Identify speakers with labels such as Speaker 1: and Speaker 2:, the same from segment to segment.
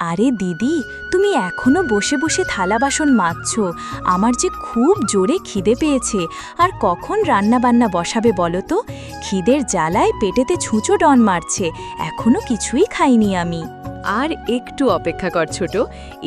Speaker 1: আরে দিদি, তুমি এখনও বসে বসে থালা বাসন মাজছো। আমার যে খুব জোরে খিদে পেয়েছে। আর কখন রান্না বান্না বসাবে বলো তো? খিদের জ্বালায় পেটেতে ছুঁচো ডন মারছে। এখনও কিছুই খাইনি আমি।
Speaker 2: আর একটু অপেক্ষা কর ছোট,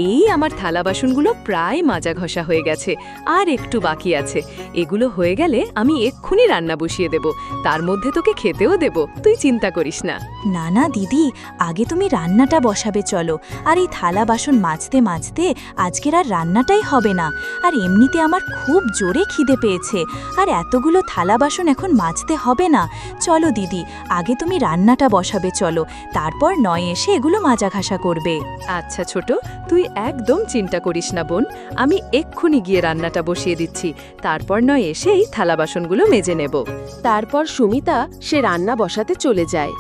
Speaker 2: এই আমার থালা বাসনগুলো প্রায় মাজা ঘষা হয়ে গেছে, আর একটু বাকি আছে। এগুলো হয়ে গেলে আমি এক্ষুনি রান্না বসিয়ে দেব, তার মধ্যে তোকে খেতেও দেব, তুই চিন্তা করিস না।
Speaker 1: না না, দিদি, আগে তুমি রান্নাটা বসাবে চলো, আর এই থালা বাসন মাজতে মাজতে আজকের আর রান্নাটাই হবে না, আর এমনিতে আমার খুব জোরে খিদে পেয়েছে, আর এতগুলো থালা বাসন এখন মাজতে হবে না। চলো, দিদি, আগে তুমি রান্নাটা বসাবে চলো, তারপর নয় এসে এগুলো মাজা ঘাসা করবে।
Speaker 2: আচ্ছা ছোট, তুই একদম চিন্তা করিস না বোন। আমি এক্ষুনি গিয়ে রান্নাটা বসিয়ে দিচ্ছি। তারপর নয় এসেই থালা বাসনগুলো মেজে নেব।
Speaker 3: তারপর সুমিতা, সে রান্না বসাতে চলে যায়।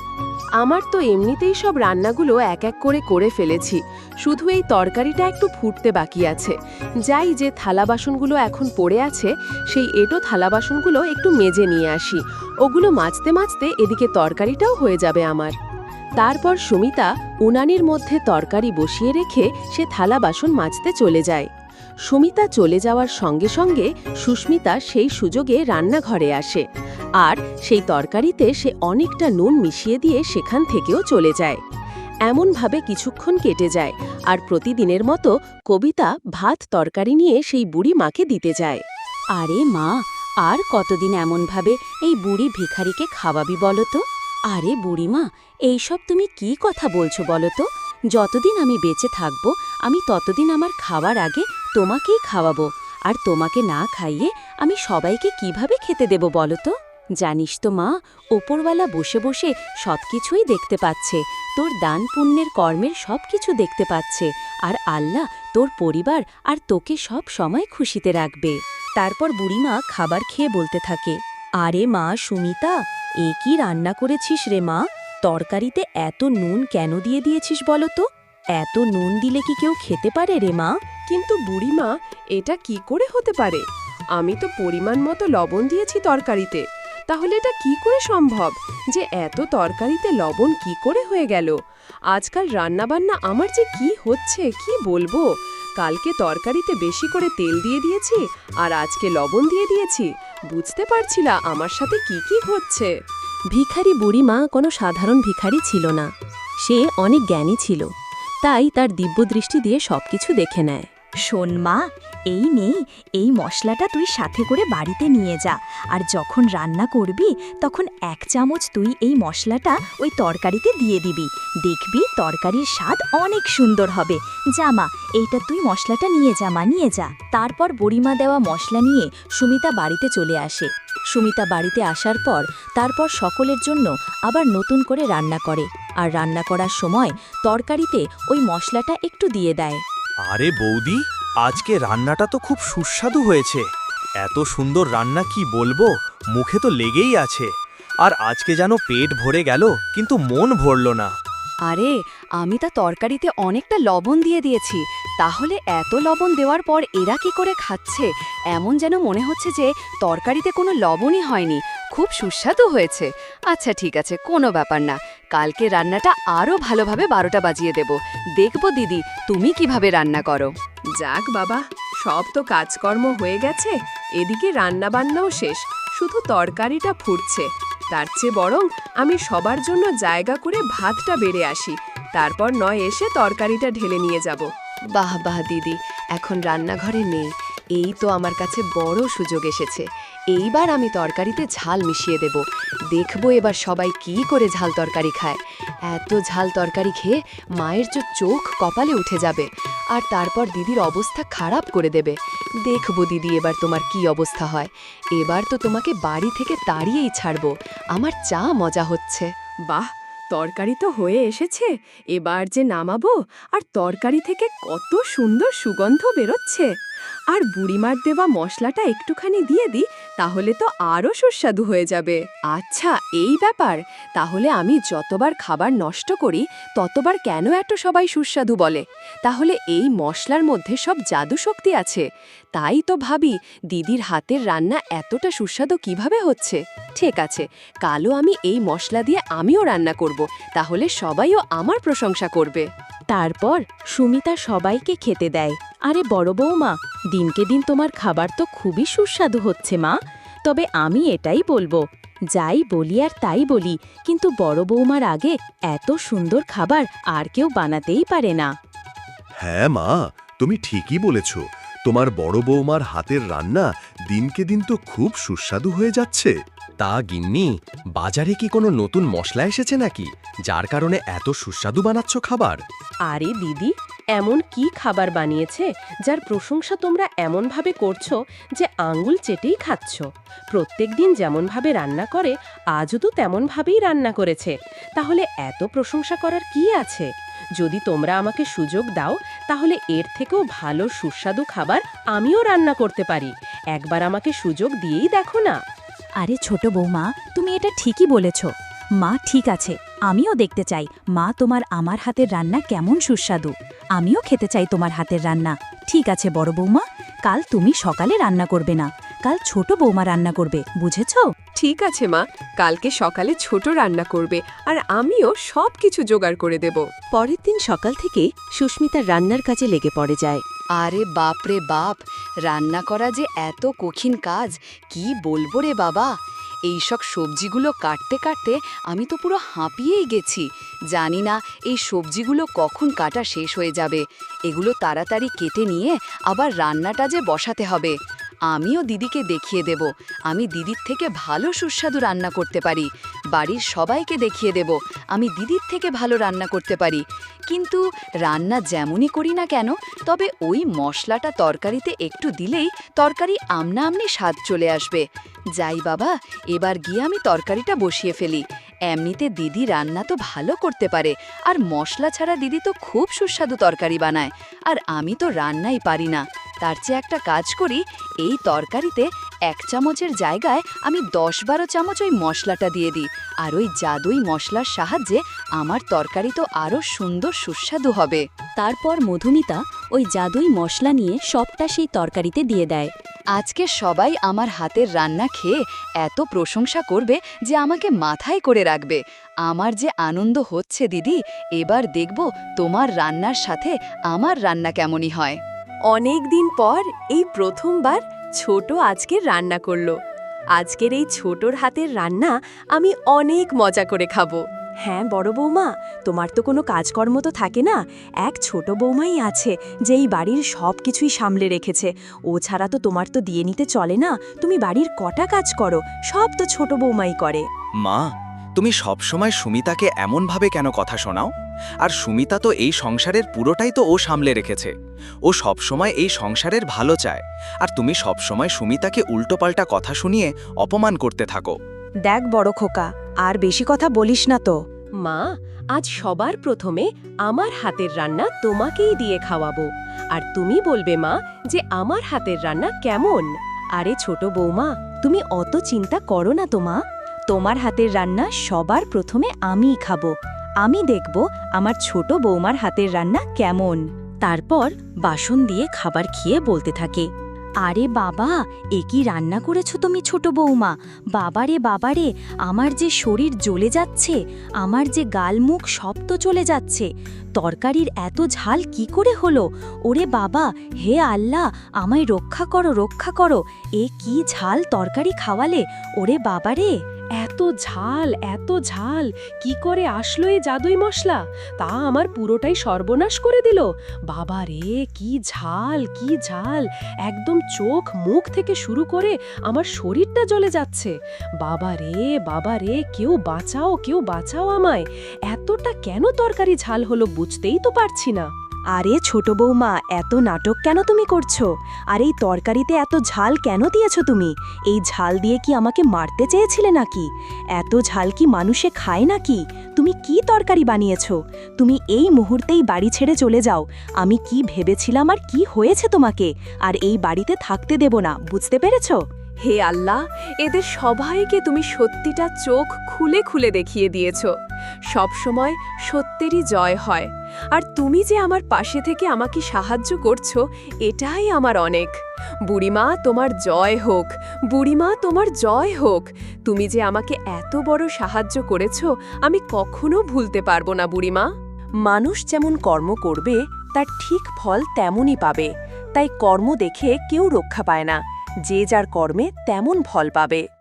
Speaker 3: আমার তো এমনিতেই সব রান্নাগুলো এক এক করে করে ফেলেছি। শুধু এই তরকারিটা একটু ফুটতে বাকি আছে। যাই যে থালা বাসনগুলো এখন পড়ে আছে, সেই এটো থালা বাসনগুলো একটু মেজে নিয়ে আসি। ওগুলো মাজতে মাজতে এদিকে তরকারিটাও হয়ে যাবে আমার। তারপর সুমিতা উনানির মধ্যে তরকারি বসিয়ে রেখে সে থালা বাসন মাজতে চলে যায়। সুমিতা চলে যাওয়ার সঙ্গে সঙ্গে সুস্মিতা সেই সুযোগে রান্নাঘরে আসে আর সেই তরকারিতে সে অনেকটা নুন মিশিয়ে দিয়ে সেখান থেকেও চলে যায়। এমনভাবে কিছুক্ষণ কেটে যায় আর প্রতিদিনের মতো কবিতা ভাত তরকারি নিয়ে সেই বুড়ি মাকে দিতে যায়। আরে মা, আর কতদিন এমনভাবে এই বুড়ি ভিখারিকে খাওয়াবি বলো তো? আরে বুড়িমা, এইসব তুমি কি কথা বলছো বলো তো? যতদিন আমি বেঁচে থাকব, আমি ততদিন আমার খাওয়ার আগে তোমাকেই খাওয়াবো। আর তোমাকে না খাইয়ে আমি সবাইকে কীভাবে খেতে দেব বলো তো? জানিস তো মা, ওপরওয়ালা বসে বসে সবকিছুই দেখতে পাচ্ছে। তোর দান পুণ্যের কর্মের সবকিছু দেখতে পাচ্ছে। আর আল্লাহ তোর পরিবার আর তোকে সব সময় খুশিতে রাখবে। তারপর বুড়িমা খাবার খেয়ে বলতে থাকে। আরে মা, সুমিতা, এ কি রান্না করেছিস রে মা? তরকারিতে এত নুন কেন দিয়ে দিয়েছিস বলো তো? এত নুন দিলে কি কেউ খেতে পারে রে মা?
Speaker 2: কিন্তু বুড়িমা, এটা কি করে হতে পারে? আমি তো পরিমাণ মতো লবণ দিয়েছি তরকারিতে। তাহলে এটা কি করে সম্ভব? যে এত তরকারিতে লবণ কি করে হয়ে গেল? আজকাল রান্নাবান্না আমার যে কি হচ্ছে, কি বলব? কালকে তরকারিতে বেশি করে তেল দিয়ে দিয়েছি, আর আজকে লবণ দিয়ে দিয়েছি। বুঝতে পারছি না আমার সাথে কি কি হচ্ছে।
Speaker 3: ভিখারি বুড়িমা কোনো সাধারণ ভিখারি ছিল না। সে অনেক জ্ঞানী ছিল। তাই তার দিব্যদৃষ্টি দিয়ে সবকিছু দেখে নেয়।
Speaker 1: শোন মা, এই নেই এই মশলাটা তুই সাথে করে বাড়িতে নিয়ে যা। আর যখন রান্না করবি, তখন এক চামচ তুই এই মশলাটা ওই তরকারিতে দিয়ে দিবি। দেখবি তরকারির স্বাদ অনেক সুন্দর হবে। যা মা, এইটা তুই মশলাটা নিয়ে যা মা, নিয়ে যা। তারপর বড়িমা দেওয়া মশলা নিয়ে সুমিতা বাড়িতে চলে আসে। সুমিতা বাড়িতে আসার পর, তারপর সকলের জন্য আবার নতুন করে রান্না করে। আর রান্না করার সময় তরকারিতে ওই মশলাটা একটু দিয়ে দেয়।
Speaker 4: আরে বৌদি, আজকে রান্নাটা তো খুব সুস্বাদু হয়েছে। এত সুন্দর রান্না কি বলব? মুখে তো লেগেই আছে। আর আজকে যেন পেট ভরে গেল, কিন্তু মন ভরল না।
Speaker 2: আরে, আমি তা তরকারিতে অনেকটা লবণ দিয়ে দিয়েছি। তাহলে এত লবণ দেওয়ার পর এরা কি করে খাচ্ছে? এমন যেন মনে হচ্ছে যে তরকারিতে কোনো লবণই হয়নি। খুব সুস্বাদু হয়েছে। আচ্ছা ঠিক আছে, কোনো ব্যাপার না। কালকে রান্নাটা আরও ভালোভাবে বারোটা বাজিয়ে দেব। দেখব দিদি তুমি কীভাবে রান্না করো? যাক বাবা সব তো কাজকর্ম হয়ে গেছে এদিকে রান্না বান্নাও শেষ শুধু তরকারিটা ফুটছে। তার চেয়ে বরং আমি সবার জন্য জায়গা করে ভাতটা বেড়ে আসি তারপর নয় এসে তরকারিটা ঢেলে নিয়ে যাব। বাহ বাহ দিদি এখন রান্নাঘরে নেই এই তো আমার কাছে বড় সুযোগ এসেছে। এইবার আমি তরকারিতে ঝাল মিশিয়ে দেব। দেখব এবার সবাই কি করে ঝাল তরকারি খায়। এত ঝাল তরকারি খেয়ে মায়ের যে চোখ কপালে উঠে যাবে, আর তারপর দিদির অবস্থা খারাপ করে দেবে। দেখব দিদি এবার তোমার কি অবস্থা হয়। এবার তো তোমাকে বাড়ি থেকে তাড়িয়েই ছাড়বো। আমার চা মজা হচ্ছে। বাহ, তরকারি তো হয়ে এসেছে। এবার যে নামাবো, আর তরকারি থেকে কত সুন্দর সুগন্ধ বেরোচ্ছে। আর বুড়িমার দেওয়া মশলাটা একটুখানি দিয়ে দিই, তাহলে তো আরও সুস্বাদু হয়ে যাবে। আচ্ছা এই ব্যাপার। তাহলে আমি যতবার খাবার নষ্ট করি, ততবার কেন এত সবাই সুস্বাদু বলে? তাহলে এই মশলার মধ্যে সব জাদু শক্তি আছে। তাই তো ভাবি, দিদির হাতের রান্না এতটা সুস্বাদু কীভাবে হচ্ছে? ঠিক আছে কালো আমি এই মশলা দিয়ে আমিও রান্না করব, তাহলে সবাইও আমার প্রশংসা করবে।
Speaker 3: তারপর সুমিতা সবাইকে খেতে দেয়। আরে বড় বৌমা, দিনকে দিন তোমার খাবার তো খুবই সুস্বাদু হচ্ছে মা। তবে আমি এটাই বলব, যাই বলি আর তাই বলি, কিন্তু বড় বৌমার আগে এত সুন্দর খাবার আর কেউ বানাতেই পারে না।
Speaker 5: হ্যাঁ মা, তুমি ঠিকই বলেছ। তোমার বড় বৌমার হাতের রান্না দিনকে দিন তো খুব সুস্বাদু হয়ে যাচ্ছে।
Speaker 6: তা গিন্নি বাজারে কি কোনো নতুন মশলা এসেছে নাকি যার কারণে এত সুস্বাদু বানাচ্ছ খাবার?
Speaker 3: আরে দিদি এমন কি খাবার বানিয়েছে যার প্রশংসা তোমরা এমনভাবে করছ যে আঙ্গুল চেটেই খাচ্ছ? প্রত্যেক দিন যেমনভাবে রান্না করে, আজও তো তেমনভাবেই রান্না করেছে। তাহলে এত প্রশংসা করার কি আছে? যদি তোমরা আমাকে সুযোগ দাও, তাহলে এর থেকেও ভালো সুস্বাদু খাবার আমিও রান্না করতে পারি। একবার আমাকে সুযোগ দিয়েই দেখো না।
Speaker 1: আরে ছোট বৌমা, তুমি এটা ঠিকই বলেছ। মা ঠিক আছে, আমিও দেখতে চাই। মা, তোমার আমার হাতের রান্না কেমন সুস্বাদু। আমিও খেতে চাই তোমার হাতের রান্না। ঠিক আছে বড় বৌমা কাল তুমি সকালে রান্না করবে না। কাল ছোট বৌমা রান্না করবে বুঝেছ?
Speaker 7: ঠিক আছে মা কালকে সকালে ছোট রান্না করবে আর আমিও সব কিছু জোগাড় করে দেব।
Speaker 3: পরের দিন সকাল থেকে সুস্মিতা রান্নার কাজে লেগে পড়ে যায়।
Speaker 2: আরে বাপ রে বাপ রান্না করা যে এত কঠিন কাজ কি বলব রে বাবা? এইসব সবজিগুলো কাটতে কাটতে আমি তো পুরো হাঁপিয়েই গেছি। জানি না এই সবজিগুলো কখন কাটা শেষ হয়ে যাবে। এগুলো তাড়াতাড়ি কেটে নিয়ে আবার রান্নাটা যে বসাতে হবে। আমিও দিদিকে দেখিয়ে দেব। আমি দিদির থেকে ভালো সুস্বাদু রান্না করতে পারি। বাড়ির সবাইকে দেখিয়ে দেব। আমি দিদির থেকে ভালো রান্না করতে পারি। কিন্তু রান্না যেমনই করি না কেন, তবে ওই মশলাটা তরকারিতে একটু দিলেই তরকারি আমনা আমনি স্বাদ চলে আসবে। যাই বাবা, এবার গিয়ে আমি তরকারিটা বসিয়ে ফেলি। এমনিতে দিদি রান্না তো ভালো করতে পারে, আর মশলা ছাড়া দিদি তো খুব সুস্বাদু তরকারি বানায়, আর আমি তো রান্নাই পারি না। তার চেয়ে একটা কাজ করি, এই তরকারিতে এক চামচের জায়গায় আমি দশ বারো চামচ ওই মশলাটা দিয়ে দিই, আর ওই জাদুই মশলার সাহায্যে আমার তরকারি তো আরও সুন্দর সুস্বাদু হবে।
Speaker 1: তারপর মধুমিতা ওই জাদুই মশলা নিয়ে সবটা সেই তরকারিতে দিয়ে দেয়।
Speaker 2: আজকে সবাই আমার হাতের রান্না খেয়ে এত প্রশংসা করবে যে আমাকে মাথায় করে রাখবে। আমার যে আনন্দ হচ্ছে দিদি, এবার দেখব তোমার রান্নার সাথে আমার রান্না কেমনই হয়।
Speaker 3: অনেক দিন পর এই প্রথমবার ছোট আজকে রান্না করল। আজকের এই ছোটর হাতের রান্না আমি অনেক মজা করে খাব। হ্যাঁ বড় বৌমা, তোমার তো কোনো কাজকর্ম তো থাকে না। এক ছোট বৌমাই আছে যে এই বাড়ির সব কিছুই সামলে রেখেছে। ও ছাড়া তো তোমার তো দিয়ে নিতে চলে না। তুমি বাড়ির কটা কাজ করো, সব তো ছোট বৌমাই করে।
Speaker 8: মা, তুমি সবসময় সুমিতাকে এমনভাবে কেন কথা শোনাও? আর সুমিতা তো এই সংসারের পুরোটাই তো ও সামলে রেখেছে। ও সবসময় এই সংসারের ভালো চায়। আর তুমি সবসময় সুমিতাকে উল্টোপাল্টা কথা শুনিয়ে অপমান করতে থাকো।
Speaker 1: দেখ বড় খোকা, আর বেশি কথা বলিস না তো।
Speaker 3: মা, আজ সবার প্রথমে আমার হাতের রান্না তোমাকেই দিয়ে খাওয়াবো। আর তুমি বলবে, মা, যে আমার হাতের রান্না কেমন? আরে ছোট বৌমা, তুমি অত চিন্তা করো না তো, মা।
Speaker 1: তোমার হাতের রান্না সবার প্রথমে আমিই খাব। আমি দেখব আমার ছোট বৌমার হাতের রান্না কেমন। তারপর বাসন দিয়ে খাবার খেয়ে বলতে থাকে। আরে বাবা, এ কি রান্না করেছ তুমি ছোট বৌমা? বাবারে বাবারে, আমার যে শরীর জ্বলে যাচ্ছে, আমার যে গাল মুখ সব তো চলে যাচ্ছে। তরকারির এত ঝাল কি করে হলো? ওরে বাবা, হে আল্লাহ, আমায় রক্ষা করো রক্ষা করো। এ কি ঝাল তরকারি খাওয়ালে? ওরে বাবারে।
Speaker 3: এত ঝাল এত ঝাল, কি করে আসলো এই জাদুই মশলা? তা আমার পুরোটাই সর্বনাশ করে দিল। বাবা রে, কি ঝাল কি ঝাল। একদম চোখ মুখ থেকে শুরু করে আমার শরীরটা জ্বলে যাচ্ছে। বাবা রে বাবা রে, কেউ বাঁচাও কেউ বাঁচাও আমায়। এতটা কেন তরকারি ঝাল হলো বুঝতেই তো পারছি না।
Speaker 1: আরে ছোট বৌমা, এত নাটক কেন তুমি করছ? আর এই তরকারিতে এত ঝাল কেন দিয়েছ তুমি? এই ঝাল দিয়ে কি আমাকে মারতে চেয়েছিলে নাকি? এত ঝাল কি মানুষে খায় নাকি? তুমি কি তরকারি বানিয়েছো? তুমি এই মুহূর্তেই বাড়ি ছেড়ে চলে যাও। আমি কি ভেবেছিলাম আর কি হয়েছে তোমাকে? আর এই বাড়িতে থাকতে দেব না, বুঝতে পেরেছ?
Speaker 7: হে আল্লাহ, এদের সবাইকে তুমি সত্যিটা চোখ খুলে খুলে দেখিয়ে দিয়েছ। সবসময় সত্যেরই জয় হয়। আর তুমি যে আমার পাশে থেকে আমাকে সাহায্য করছ, এটাই আমার অনেক। বুড়িমা, তোমার জয় হোক। বুড়িমা, তোমার জয় হোক। তুমি যে আমাকে এত বড় সাহায্য করেছ, আমি কখনো ভুলতে পারব না, বুড়িমা।
Speaker 3: মানুষ যেমন কর্ম করবে, তার ঠিক ফল তেমনই পাবে। তাই কর্ম দেখে কেউ রক্ষা পায় না। যে যার কর্মে তেমন ফল পাবে।